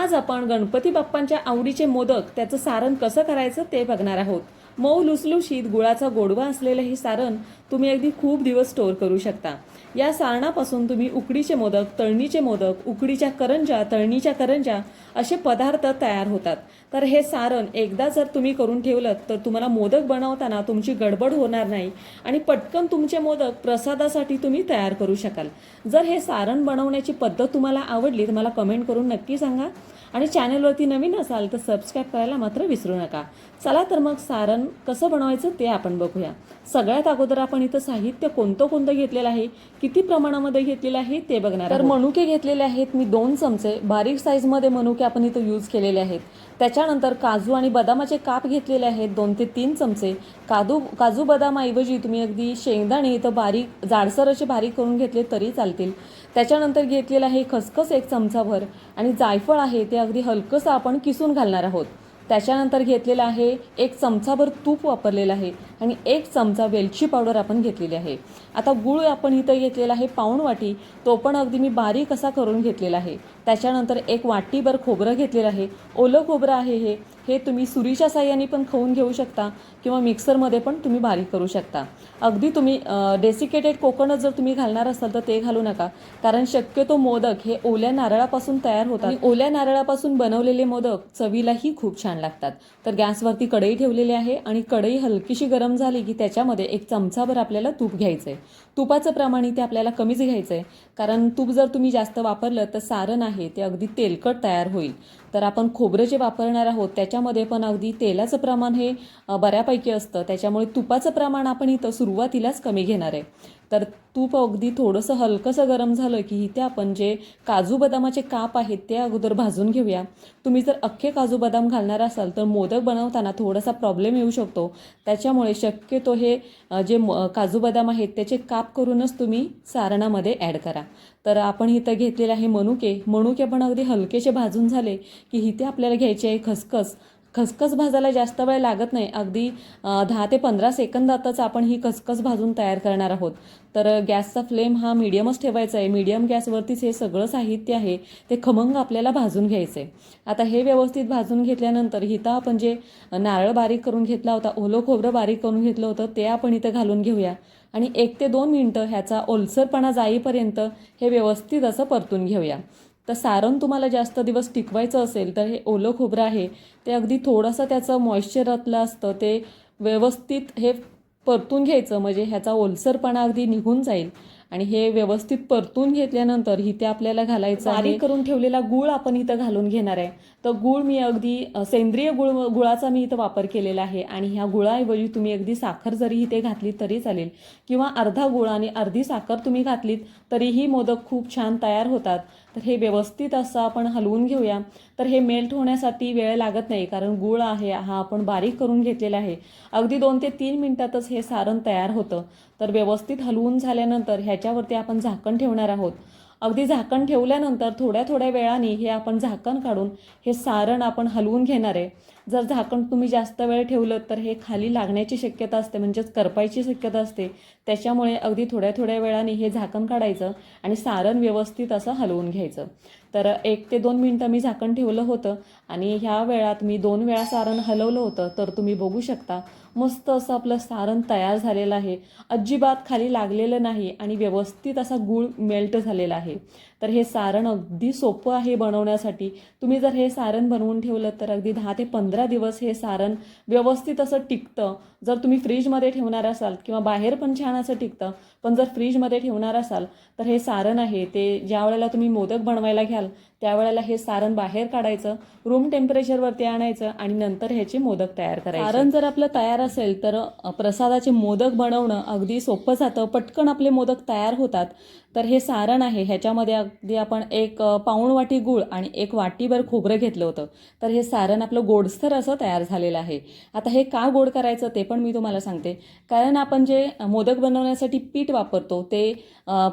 आज आपण गणपती बाप्पांच्या आवडीचे मोदक त्याचं सारण कसं करायचं ते बघणार आहोत. मऊ लुसलुशीत गुळाचा गोडवा असलेलं हे सारण तुम्ही अगदी खूप दिवस स्टोअर करू शकता. या सारणापासून तुम्ही उकडीचे मोदक तळणीचे मोदक उकडीच्या करंजा तळणीच्या करंजा असे पदार्थ तयार होतात. तर हे सारण एकदा जर तुम्ही करून ठेवलं तर तुम्हाला मोदक बनवताना तुमची गडबड होणार नाही आणि पटकन तुमचे मोदक प्रसादासाठी तुम्ही तयार करू शकाल. जर हे सारण बनवण्याची पद्धत तुम्हाला आवडली तर मला कमेंट करून नक्की सांगा. आणि चॅनलवरती नवीन असाल तर सबस्क्राईब करायला मात्र विसरू नका. चला तर मग सारण कसं बनवायचं ते आपण बघूया. सगळ्यात अगोदर आपण इथं साहित्य कोणतं कोणतं घेतलेलं आहे किती प्रमाणामध्ये घेतलेलं आहे ते बघणार तर मनुके घेतलेले आहेत मी दोन चमचे. बारीक साईजमध्ये मनुके आपण इथं यूज केलेले आहेत. त्याच्यानंतर काजू आणि बदामाचे काप घेतलेले आहेत दोन ते तीन चमचे. काजू काजू बदामाऐवजी तुम्ही अगदी शेंगदाणे इथं बारीक जाडसर असे बारीक करून घेतले तरी चालतील. त्याच्यानंतर घेतलेलं आहे खसखस एक चमचाभर आणि जायफळ आहे ते अगदी हलकंसं आपण किसून घालणार आहोत. त्याच्यानंतर घेतलेलं आहे एक चमचाभर तूप वापरलेलं आहे आणि एक चमचा वेलची पावडर आपण घेतलेली आहे. आता गूळ आपण इथं घेतलेला आहे पाऊण वाटी तो पण अगदी मी बारीक असा करून घेतलेला आहे. त्याच्यानंतर एक वाटीभर खोबरं घेतलेलं आहे. ओलं खोबरं आहे हे. हे तुम्ही सुरीच्या साह्याने पण खाऊन घेऊ शकता किंवा मिक्सरमध्ये पण तुम्ही बारीक करू शकता. अगदी तुम्ही डेसिकेटेड कोकोनट जर तुम्ही घालणार असाल तर ते घालू नका. कारण शक्यतो मोदक हे ओल्या नारळापासून तयार होतात. आणि ओल्या नारळापासून बनवलेले मोदक चवीलाही खूप छान लागतात. तर गॅसवरती कढई ठेवलेली आहे आणि कढई हलकीशी गरम झाली की त्याच्यामध्ये एक चमचाभर आपल्याला तूप घ्यायचं आहे तुपाचं प्रमाण इथे आपल्याला कमीच घ्यायचं आहे कारण तूप जर तुम्ही जास्त वापरलं तर सारण आहे ते अगदी तेलकट तयार होईल. तर आपण खोबरं जे वापरणार आहोत त्याच्यामध्ये पण अगदी तेलाचं प्रमाण हे बऱ्यापैकी असतं. त्याच्यामुळे तुपाचं प्रमाण आपण इथं सुरुवातीलाच कमी घेणार आहे. तर तूप अगदी थोडंसं हलकंसं गरम झालं की इथे आपण जे काजू बदामाचे काप आहेत ते अगोदर भाजून घेऊया. तुम्ही जर अख्खे काजू बदाम घालणार असाल तर मोदक बनवताना थोडासा प्रॉब्लेम येऊ शकतो. त्याच्यामुळे शक्यतो हे जे म- काजू बदाम आहेत त्याचे काप करूनच तुम्ही सारणामध्ये ॲड करा. तर आपण इथं घेतलेले आहे मनुके. मनुके पण अगदी हलकेसे भाजून झाले की इथे आपल्याला घ्यायचे आहे खसखस. खसखस भाजायला जास्त वेळ लागत नाही. अगदी दहा ते पंधरा सेकंदातच आपण ही खसखस भाजून तयार करणार आहोत. तर गॅसचा फ्लेम हा मिडियमच ठेवायचा आहे. मिडियम गॅसवरतीच हे सगळं साहित्य आहे. ते खमंग आपल्याला भाजून घ्यायचं आहे आता हे व्यवस्थित भाजून घेतल्यानंतर हिता आपण जे नारळ बारीक करून घेतला होता ओलं खोबरं बारीक करून घेतलं होतं ते आपण इथं घालून घेऊया. आणि एक ते दोन मिनटं ह्याचा ओलसरपणा जाईपर्यंत हे व्यवस्थित असं परतून घेऊया. तर सारण तुम्हाला जास्त दिवस टिकवायचं असेल तर हे ओलं खोबरं आहे ते अगदी थोडंसं त्याचं मॉइश्चरातलं असतं ते व्यवस्थित हे परतून घ्यायचं म्हणजे ह्याचा ओलसरपणा अगदी निघून जाईल. आणि हे व्यवस्थित परतून घेतल्यानंतर इथे आपल्याला घालायचं बारीक करून ठेवलेला गूळ आपण इथं घालून घेणार आहे. तर गूळ मी अगदी सेंद्रिय गुळ गुळाचा मी इथं वापर केलेला आहे. आणि ह्या गुळाऐवजी तुम्ही अगदी साखर जरी इथे घातली तरी चालेल. किंवा अर्धा गुळ आणि अर्धी साखर तुम्ही घातलीत तरीही मोदक खूप छान तयार होतात. तर हे व्यवस्थित असं आपण हलवून घेऊया. तर हे मेल्ट होण्यासाठी वेळ लागत नाही कारण गूळ आहे हा आपण बारीक करून घेतलेला आहे. अगदी दोन ते तीन मिनिटातच हे सारण तयार होतं. तर व्यवस्थित हलवून झाल्यानंतर ह्याच्यावरती आपण झाकण ठेवणार आहोत. अगदी झाकण ठेवल्यानंतर थोड्या थोड्या वेळाने हे आपण झाकण काढून हे सारण आपण हलवून घेणार आहे. जर झाकण तुम्ही जास्त वेळ ठेवलं तर हे खाली लागण्याची शक्यता असते म्हणजेच करपायची शक्यता असते. त्याच्यामुळे अगदी थोड्या थोड्या वेळाने हे झाकण काढायचं आणि सारण व्यवस्थित असं हलवून घ्यायचं. तर एक ते दोन मिनटं मी झाकण ठेवलं होतं आणि ह्या वेळात मी दोन वेळा सारण हलवलं होतं तर तुम्ही बघू शकता. मस्त असं आपलं सारण तयार झालेलं आहे. अजिबात खाली लागलेलं नाही आणि व्यवस्थित असा गूळ मेल्ट झालेला आहे. तर हे सारण अगदी सोपं आहे बनवण्यासाठी. तुम्ही जर हे सारण बनवून ठेवलं तर अगदी दहा ते पंधरा दिवस हे सारण व्यवस्थित असं टिकतं. जर तुम्ही फ्रीजमध्ये ठेवणार असाल किंवा बाहेर पण छान असं टिकतं पण जर फ्रीजमध्ये ठेवणार असाल तर हे सारण आहे. ते ज्या वेळेला तुम्ही मोदक बनवायला घ्याल त्यावेळेला हे सारण बाहेर काढायचं रूम टेम्परेचरवरती आणायचं आणि नंतर ह्याचे मोदक तयार करायचे. सारण जर आपलं तयार असेल तर प्रसादाचे मोदक बनवणं अगदी सोपं जातं. पटकन आपले मोदक तयार होतात. तर हे सारण आहे. ह्याच्यामध्ये अगदी आपण एक पाऊण वाटी गूळ आणि एक वाटीभर खोबरं घेतलं होतं. तर हे सारण आपलं गोडसर असं तयार झालेलं आहे. आता हे का गोड करायचं ते पण मी तुम्हाला सांगते. कारण आपण जे मोदक बनवण्यासाठी पीठ वापरतो ते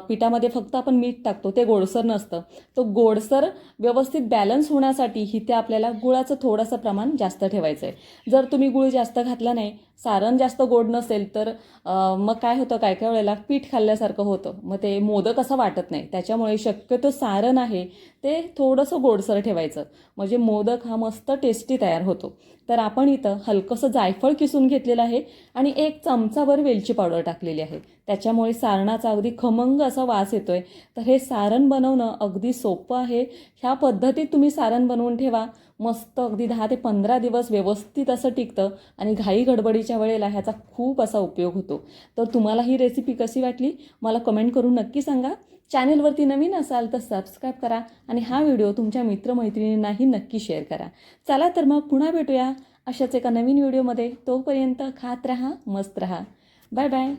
पिठामध्ये फक्त आपण मीठ टाकतो ते गोडसर नसतं. तो गोडसर व्यवस्थित बॅलन्स होण्यासाठी इथे आपल्याला गुळाचं थोडंसं प्रमाण जास्त ठेवायचं आहे जर तुम्ही गुळ जास्त घातला नाही सारण जास्त गोड नसेल तर मग काय होतं? काय काय वेळेला पीठ खाल्ल्यासारखं होतं. मग ते मोदक असं वाटत नाही. त्याच्यामुळे शक्यतो सारण आहे ते थोडंसं गोडसर ठेवायचं. म्हणजे मोदक हा मस्त टेस्टी तयार होतो. तर आपण इथं हलकंसं जायफळ किसून घेतलेलं आहे आणि एक चमचावर वेलची पावडर टाकलेली आहे. त्याच्यामुळे सारणाचा अगदी खमंग असा वास येतोय. तर हे सारण बनवणं अगदी सोपं आहे. ह्या पद्धतीत तुम्ही सारण बनवून ठेवा. मस्त अगदी दहा ते पंधरा दिवस व्यवस्थित असं टिकतं आणि घाई गडबडीच्या वेळेला ह्याचा खूप असा उपयोग होतो. तर तुम्हाला ही रेसिपी कशी वाटली? मला कमेंट करून नक्की सांगा. चॅनेलवरती नवीन असाल तर सबस्क्राईब करा आणि हा व्हिडिओ तुमच्या मित्रमैत्रिणींनाही नक्की शेअर करा. चला तर मग पुन्हा भेटूया अशाच एका नवीन व्हिडिओमध्ये तोपर्यंत खात राहा मस्त राहा. Bye bye